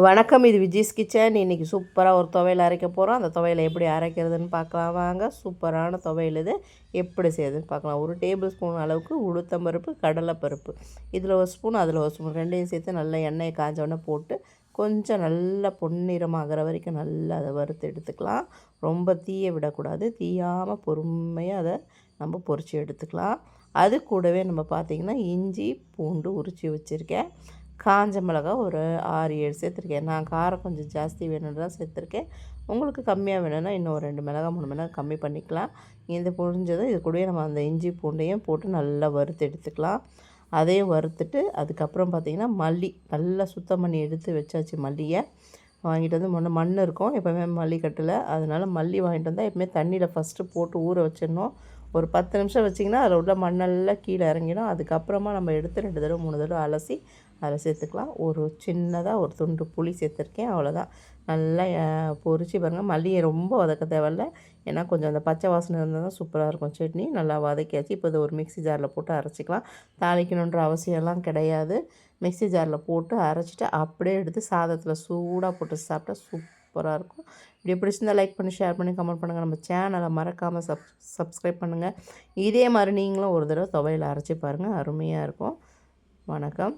வணக்கம் இது விஜய்ஸ் கிச்சன். இன்றைக்கி சூப்பராக ஒரு துவையல் அரைக்க போகிறோம் அந்த துவையலை எப்படி அரைக்கிறதுன்னு பார்க்கலாம். வாங்க சூப்பரான துவையல் இது. எப்படி செய்யுதுன்னு பார்க்கலாம். ஒரு டேபிள் ஸ்பூன் அளவுக்கு உளுத்தம்பருப்பு கடலைப்பருப்பு இதில் ஒரு ஸ்பூன் அதில் ஒரு ஸ்பூன். ரெண்டையும் சேர்த்து நல்லா எண்ணெயை காஞ்ச போட்டு கொஞ்சம் நல்லா பொன்னிறமாகிற வரைக்கும் நல்லா அதை வறுத்து எடுத்துக்கலாம். ரொம்ப தீய விடக்கூடாது. தீயாமல் பொறுமையாக அதை நம்ம பொரித்து எடுத்துக்கலாம். அது கூடவே நம்ம பார்த்திங்கன்னா இஞ்சி பூண்டு உரித்து வச்சுருக்கேன். காஞ்ச மிளகா ஒரு ஆறு ஏழு சேர்த்துருக்கேன். நான் காரம் கொஞ்சம் ஜாஸ்தி வேணும்னு தான் சேர்த்துருக்கேன். உங்களுக்கு கம்மியாக வேணும்னா இன்னும் ஒரு ரெண்டு மிளகா மூணு மிளகா கம்மி பண்ணிக்கலாம். இந்த புரிஞ்சதும் இது கூடயே நம்ம அந்த இஞ்சி பூண்டையும் போட்டு நல்லா வறுத்து எடுத்துக்கலாம். அதையும் வறுத்துட்டு அதுக்கப்புறம் பார்த்திங்கன்னா மல்லி நல்லா சுத்தம் பண்ணி எடுத்து வச்சாச்சு மல்லியை. வாங்கிட்டு வந்து முன்ன மண் இருக்கும் எப்போவுமே மல்லி கட்டில் அதனால் மல்லி வாங்கிட்டு வந்தால் எப்பவுமே தண்ணியில் ஃபஸ்ட்டு போட்டு ஊற வச்சிடணும். ஒரு பத்து நிமிஷம் வச்சிங்கன்னா அதில் உள்ள மண்ணெல்லாம் கீழே இறங்கிடும். அதுக்கப்புறமா நம்ம எடுத்து ரெண்டு தடவை மூணு தடவை அலசி அதில் சேர்த்துக்கலாம். ஒரு சின்னதாக ஒரு துண்டு புளி சேர்த்துருக்கேன். அவ்வளோதான் நல்லா பொரிச்சு பாருங்கள் மல்லியை ரொம்ப வதக்க தேவையில்ல. ஏன்னா கொஞ்சம் அந்த பச்சை வாசனை இருந்தால் தான் சூப்பராக இருக்கும். சட்னி நல்லா வதக்கியாச்சு. இப்போ இதை ஒரு மிக்சி ஜாரில் போட்டு அரைச்சிக்கலாம். தாளிக்கணுன்ற அவசியம்லாம் கிடையாது. மிக்சி ஜாரில் போட்டு அரைச்சிட்டு அப்படியே எடுத்து சாதத்தில் சூடாக போட்டு சாப்பிட்டா சூப்பராக இருக்கும். இப்படி பிடிச்சிருந்தால் லைக் பண்ணி ஷேர் பண்ணி கமெண்ட் பண்ணுங்கள் நம்ம சேனலை மறக்காமல் சப் சப்ஸ்கிரைப் பண்ணுங்கள் இதே மாதிரி நீங்களும் ஒரு தடவை துவையில் அரைச்சி பாருங்கள் அருமையாக இருக்கும். வணக்கம்.